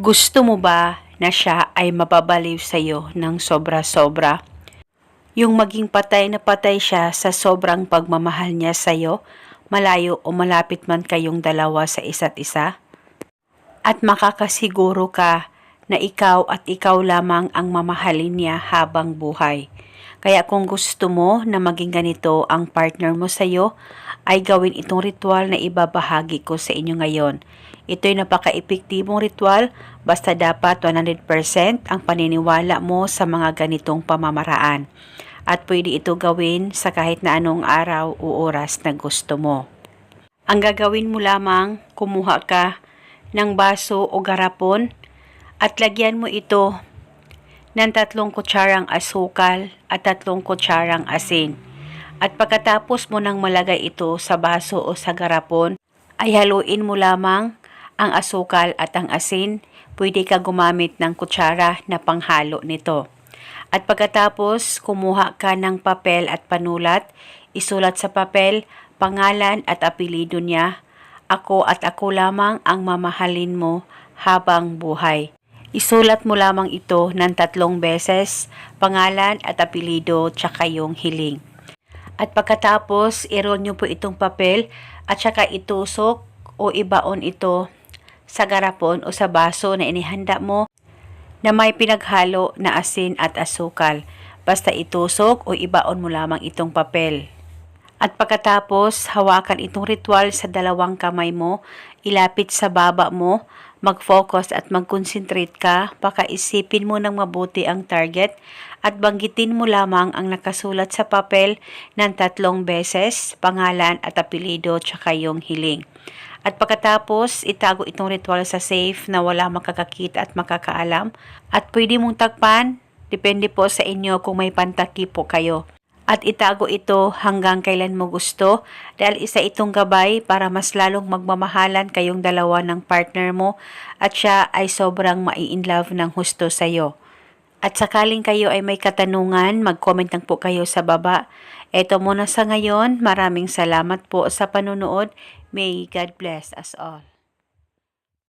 Gusto mo ba na siya ay mababaliw sa'yo ng sobra-sobra? Yung maging patay na patay siya sa sobrang pagmamahal niya sa'yo, malayo o malapit man kayong dalawa sa isa't isa? At makakasiguro ka na ikaw at ikaw lamang ang mamahalin niya habang buhay. Kaya kung gusto mo na maging ganito ang partner mo sa'yo, ay gawin itong ritual na ibabahagi ko sa inyo ngayon. Ito'y napaka-epektibong ritual basta dapat 100% ang paniniwala mo sa mga ganitong pamamaraan. At pwede ito gawin sa kahit na anong araw o oras na gusto mo. Ang gagawin mo lamang, kumuha ka ng baso o garapon at lagyan mo ito ng tatlong kutsarang asukal at tatlong kutsarang asin. At pagkatapos mo nang malagay ito sa baso o sa garapon, ay haluin mo lamang ang asukal at ang asin. Pwede ka gumamit ng kutsara na panghalo nito. At pagkatapos, kumuha ka ng papel at panulat, isulat sa papel, pangalan at apelido niya. Ako at ako lamang ang mamahalin mo habang buhay. Isulat mo lamang ito ng tatlong beses, pangalan at apelido tsaka yung hiling. At pagkatapos, i-roll nyo po itong papel at saka itusok o ibaon ito sa garapon o sa baso na inihanda mo na may pinaghalo na asin at asukal. Basta itusok o ibaon mo lamang itong papel. At pagkatapos, hawakan itong ritual sa dalawang kamay mo, ilapit sa baba mo, mag-focus at mag-concentrate ka, pakaisipin mo ng mabuti ang target at banggitin mo lamang ang nakasulat sa papel ng tatlong beses, pangalan at apelido tsaka yung hiling. At pagkatapos, itago itong ritual sa safe na wala makakakita at makakaalam. At pwede mong tagpan, depende po sa inyo kung may pantaki po kayo. At itago ito hanggang kailan mo gusto dahil isa itong gabay para mas lalong magmamahalan kayong dalawa ng partner mo at siya ay sobrang mai-inlove ng husto sa'yo. At sakaling kayo ay may katanungan, mag-comment lang po kayo sa baba. Ito muna sa ngayon. Maraming salamat po sa panunood. May God bless us all.